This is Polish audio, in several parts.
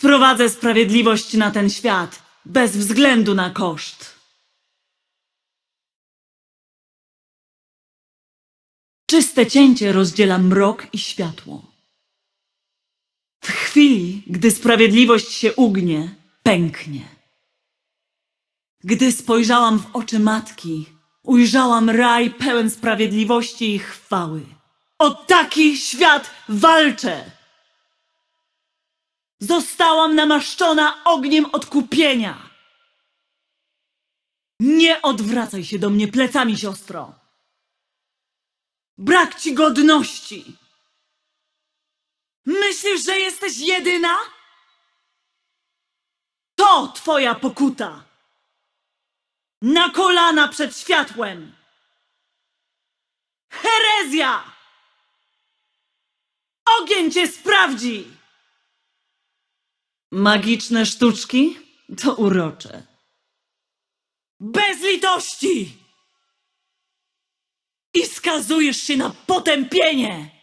Sprowadzę sprawiedliwość na ten świat, bez względu na koszt. Czyste cięcie rozdziela mrok i światło. W chwili, gdy sprawiedliwość się ugnie, pęknie. Gdy spojrzałam w oczy matki, ujrzałam raj pełen sprawiedliwości i chwały. O taki świat walczę! Zostałam namaszczona ogniem odkupienia. Nie odwracaj się do mnie plecami, siostro. Brak ci godności. Myślisz, że jesteś jedyna? To twoja pokuta. Na kolana przed światłem. Herezja! Ogień cię sprawdzi! Magiczne sztuczki to urocze. Bez litości! I skazujesz się na potępienie!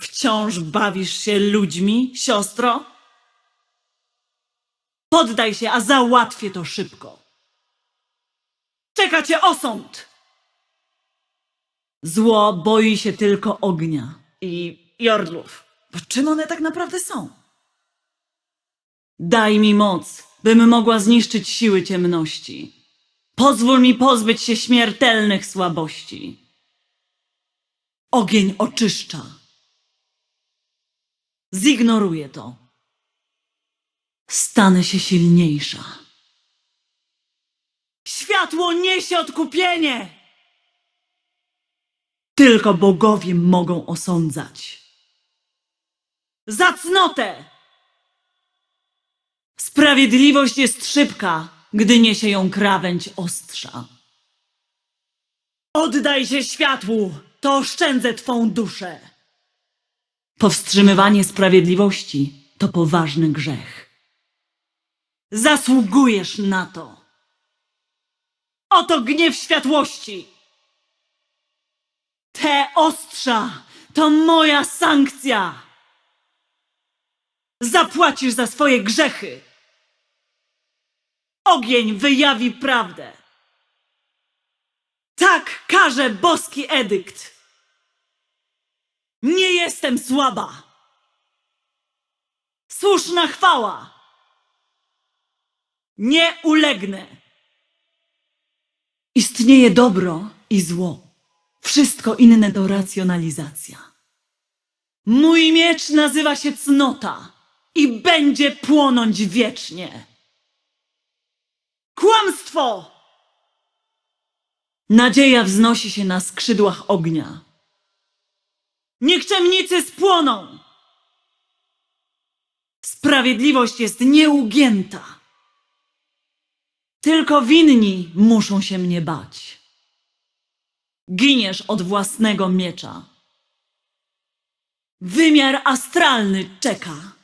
Wciąż bawisz się ludźmi, siostro? Poddaj się, a załatwię to szybko. Czeka cię osąd! Zło boi się tylko ognia i jordlów. Bo czym one tak naprawdę są? Daj mi moc, bym mogła zniszczyć siły ciemności. Pozwól mi pozbyć się śmiertelnych słabości. Ogień oczyszcza. Zignoruję to. Stanę się silniejsza. Światło niesie odkupienie! Tylko bogowie mogą osądzać. Za cnotę! Sprawiedliwość jest szybka, gdy niesie ją krawędź ostrza. Oddaj się światłu, to oszczędzę twą duszę. Powstrzymywanie sprawiedliwości to poważny grzech. Zasługujesz na to. Oto gniew światłości. Te ostrza to moja sankcja. Zapłacisz za swoje grzechy. Ogień wyjawi prawdę. Tak każe boski edykt. Nie jestem słaba. Słuszna chwała. Nie ulegnę. Istnieje dobro i zło. Wszystko inne to racjonalizacja. Mój miecz nazywa się cnota i będzie płonąć wiecznie. Kłamstwo! Nadzieja wznosi się na skrzydłach ognia. Nikczemnicy spłoną! Sprawiedliwość jest nieugięta. Tylko winni muszą się mnie bać. Giniesz od własnego miecza. Wymiar astralny czeka.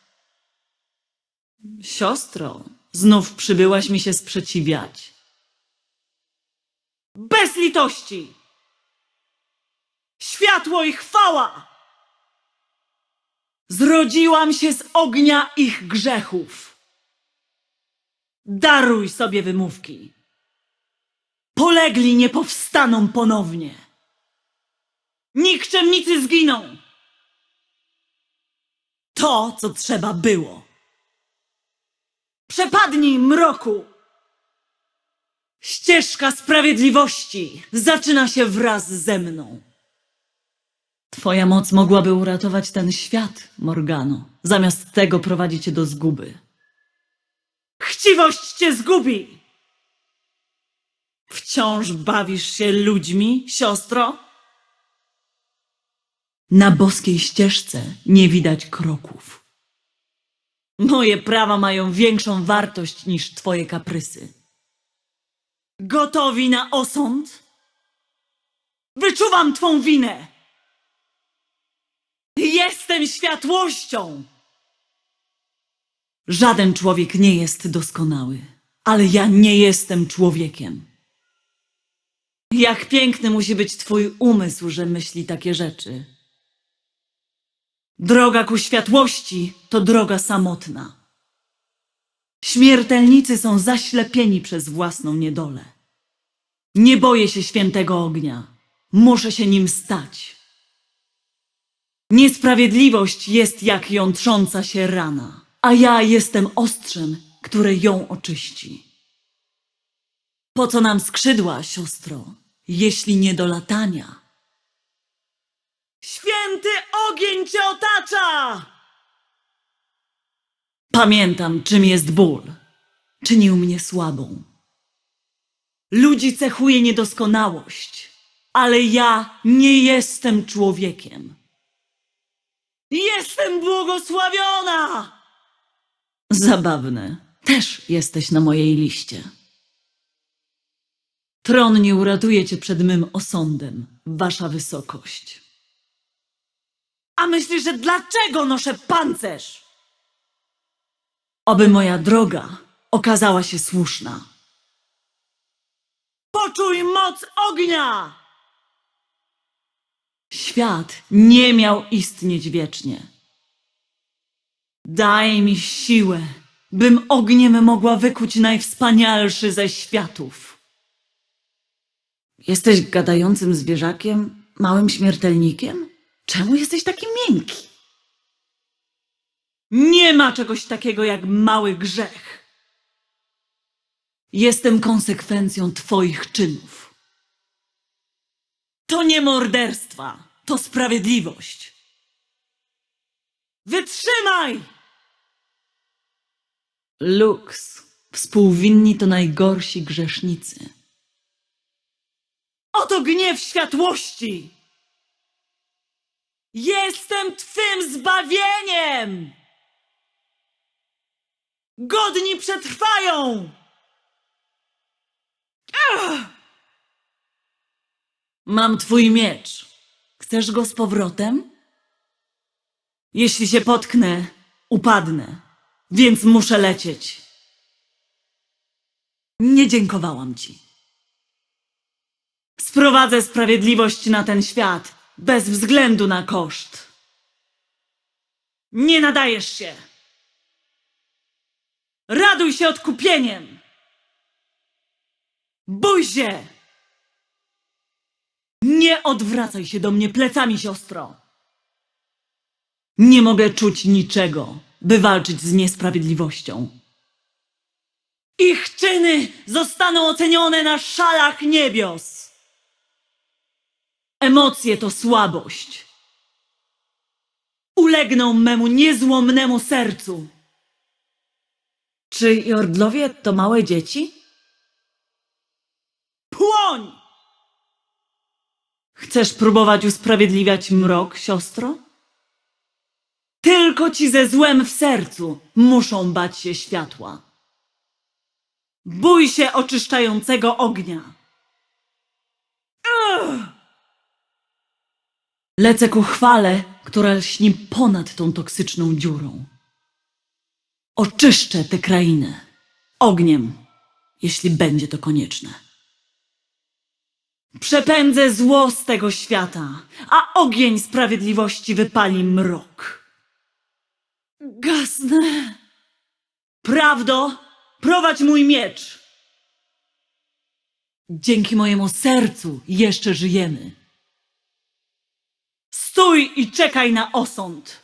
Siostro, znów przybyłaś mi się sprzeciwiać. Bez litości! Światło i chwała! Zrodziłam się z ognia ich grzechów. Daruj sobie wymówki. Polegli nie powstaną ponownie. Nikczemnicy zginą. To, co trzeba było. Przepadnij, mroku! Ścieżka sprawiedliwości zaczyna się wraz ze mną. Twoja moc mogłaby uratować ten świat, Morgano, zamiast tego prowadzi cię do zguby. Chciwość cię zgubi! Wciąż bawisz się ludźmi, siostro? Na boskiej ścieżce nie widać kroków. Moje prawa mają większą wartość niż twoje kaprysy. Gotowi na osąd? Wyczuwam twą winę! Jestem światłością! Żaden człowiek nie jest doskonały, ale ja nie jestem człowiekiem. Jak piękny musi być twój umysł, że myśli takie rzeczy. Droga ku światłości to droga samotna. Śmiertelnicy są zaślepieni przez własną niedolę. Nie boję się świętego ognia. Muszę się nim stać. Niesprawiedliwość jest jak jątrząca się rana, a ja jestem ostrzem, które ją oczyści. Po co nam skrzydła, siostro, jeśli nie do latania? Święty ogień cię otacza! Pamiętam, czym jest ból. Czynił mnie słabą. Ludzi cechuje niedoskonałość, ale ja nie jestem człowiekiem. Jestem błogosławiona! Zabawne. Też jesteś na mojej liście. Tron nie uratuje cię przed mym osądem, wasza wysokość. A myślisz, że dlaczego noszę pancerz? Oby moja droga okazała się słuszna. Poczuj moc ognia! Świat nie miał istnieć wiecznie. Daj mi siłę, bym ogniem mogła wykuć najwspanialszy ze światów. Jesteś gadającym zwierzakiem, małym śmiertelnikiem? Czemu jesteś taki miękki? Nie ma czegoś takiego jak mały grzech. Jestem konsekwencją Twoich czynów. To nie morderstwa, to sprawiedliwość. Wytrzymaj! Lux, współwinni to najgorsi grzesznicy. Oto gniew światłości! Jestem Twym zbawieniem! Godni przetrwają! Ach! Mam Twój miecz. Chcesz go z powrotem? Jeśli się potknę, upadnę, więc muszę lecieć. Nie dziękowałam Ci. Sprowadzę sprawiedliwość na ten świat, bez względu na koszt. Nie nadajesz się. Raduj się odkupieniem. Bój się. Nie odwracaj się do mnie plecami, siostro. Nie mogę czuć niczego, by walczyć z niesprawiedliwością. Ich czyny zostaną ocenione na szalach niebios. Emocje to słabość. Ulegną memu niezłomnemu sercu. Czy Jordlowie to małe dzieci? Płoń! Chcesz próbować usprawiedliwiać mrok, siostro? Tylko ci ze złem w sercu muszą bać się światła. Bój się oczyszczającego ognia. Ugh! Lecę ku chwale, która lśni ponad tą toksyczną dziurą. Oczyszczę tę krainę ogniem, jeśli będzie to konieczne. Przepędzę zło z tego świata, a ogień sprawiedliwości wypali mrok. Gasnę. Prawdo, prowadź mój miecz. Dzięki mojemu sercu jeszcze żyjemy. Stój i czekaj na osąd.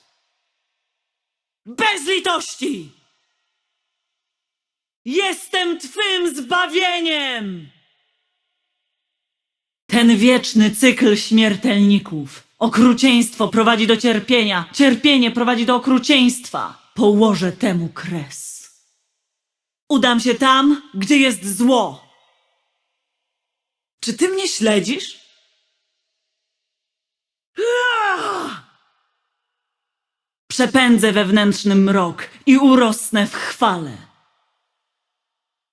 Bez litości! Jestem Twym zbawieniem! Ten wieczny cykl śmiertelników. Okrucieństwo prowadzi do cierpienia, cierpienie prowadzi do okrucieństwa. Położę temu kres. Udam się tam, gdzie jest zło. Czy ty mnie śledzisz? Przepędzę wewnętrzny mrok i urosnę w chwale.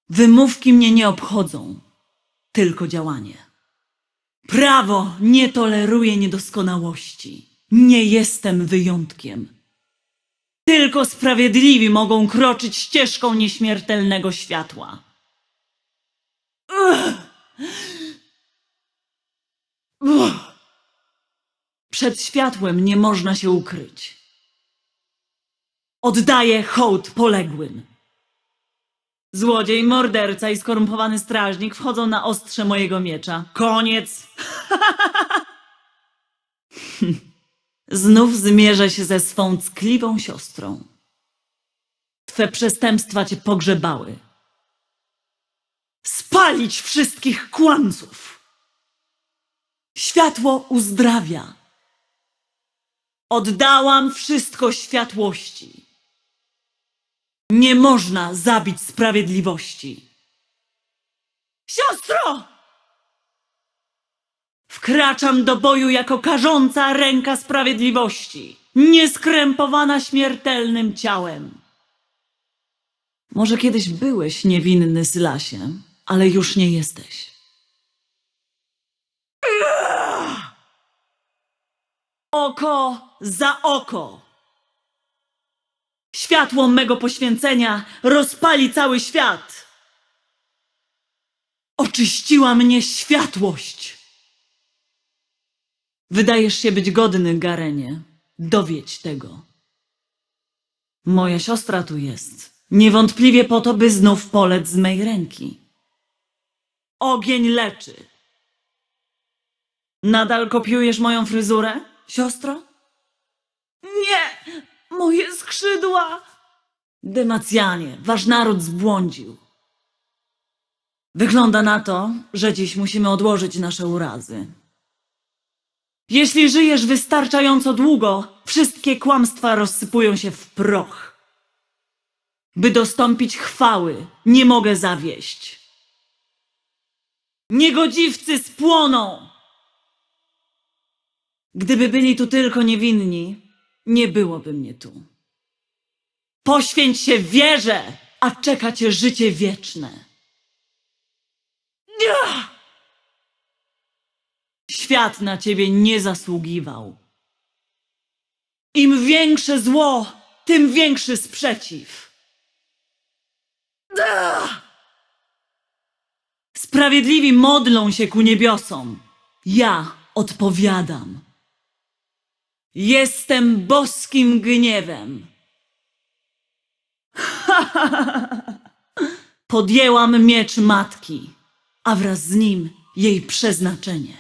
Wymówki mnie nie obchodzą, tylko działanie. Prawo nie toleruje niedoskonałości. Nie jestem wyjątkiem. Tylko sprawiedliwi mogą kroczyć ścieżką nieśmiertelnego światła. Ugh! Ugh! Przed światłem nie można się ukryć. Oddaję hołd poległym. Złodziej, morderca i skorumpowany strażnik wchodzą na ostrze mojego miecza. Koniec! Znów zmierzę się ze swą ckliwą siostrą. Twe przestępstwa cię pogrzebały. Spalić wszystkich kłamców! Światło uzdrawia. Oddałam wszystko światłości. Nie można zabić sprawiedliwości. Siostro! Wkraczam do boju jako karząca ręka sprawiedliwości, nieskrępowana śmiertelnym ciałem. Może kiedyś byłeś niewinny Sylasie, ale już nie jesteś. Oko za oko. Światło mego poświęcenia rozpali cały świat. Oczyściła mnie światłość. Wydajesz się być godny, Garenie. Dowiedź tego. Moja siostra tu jest. Niewątpliwie po to, by znów polec z mej ręki. Ogień leczy. Nadal kopiujesz moją fryzurę, siostro? Nie! Moje skrzydła! Demacjanie, wasz naród zbłądził. Wygląda na to, że dziś musimy odłożyć nasze urazy. Jeśli żyjesz wystarczająco długo, wszystkie kłamstwa rozsypują się w proch. By dostąpić chwały, nie mogę zawieść. Niegodziwcy spłoną! Gdyby byli tu tylko niewinni, nie byłoby mnie tu. Poświęć się wierze, a czeka cię życie wieczne. Świat na ciebie nie zasługiwał. Im większe zło, tym większy sprzeciw. Sprawiedliwi modlą się ku niebiosom. Ja odpowiadam. Jestem boskim gniewem. Podjęłam miecz matki, a wraz z nim jej przeznaczenie.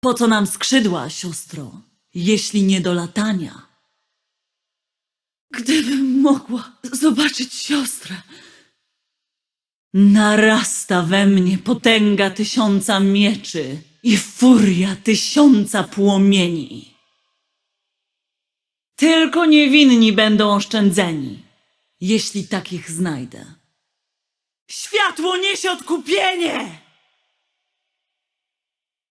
Po co nam skrzydła, siostro, jeśli nie do latania? Gdybym mogła zobaczyć siostrę. Narasta we mnie potęga tysiąca mieczy i furia tysiąca płomieni. Tylko niewinni będą oszczędzeni, jeśli takich znajdę. Światło niesie odkupienie!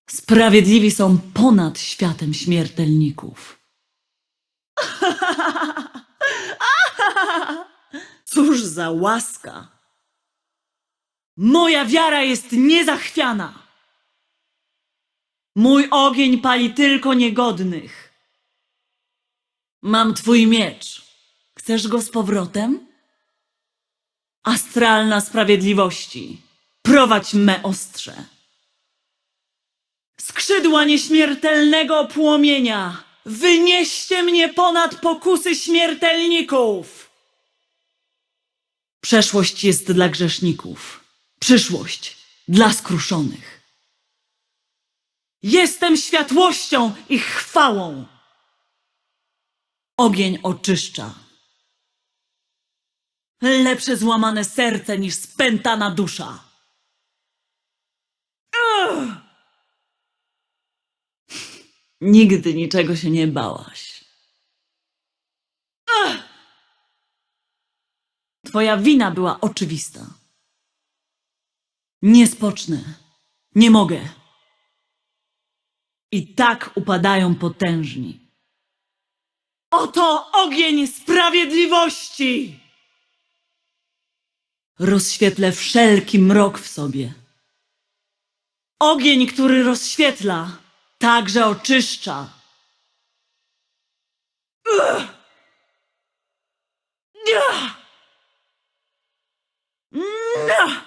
Sprawiedliwi są ponad światem śmiertelników. Cóż za łaska! Moja wiara jest niezachwiana. Mój ogień pali tylko niegodnych. Mam twój miecz. Chcesz go z powrotem? Astralna sprawiedliwości, prowadź me ostrze. Skrzydła nieśmiertelnego płomienia, wynieście mnie ponad pokusy śmiertelników. Przeszłość jest dla grzeszników, przyszłość dla skruszonych. Jestem światłością i chwałą. Ogień oczyszcza. Lepsze złamane serce niż spętana dusza. Ugh! Nigdy niczego się nie bałaś. Ugh! Twoja wina była oczywista. Nie spocznę. Nie mogę i tak upadają potężni. Oto ogień sprawiedliwości! Rozświetlę wszelki mrok w sobie. Ogień, który rozświetla, także oczyszcza. Ugh! Ugh! Ugh!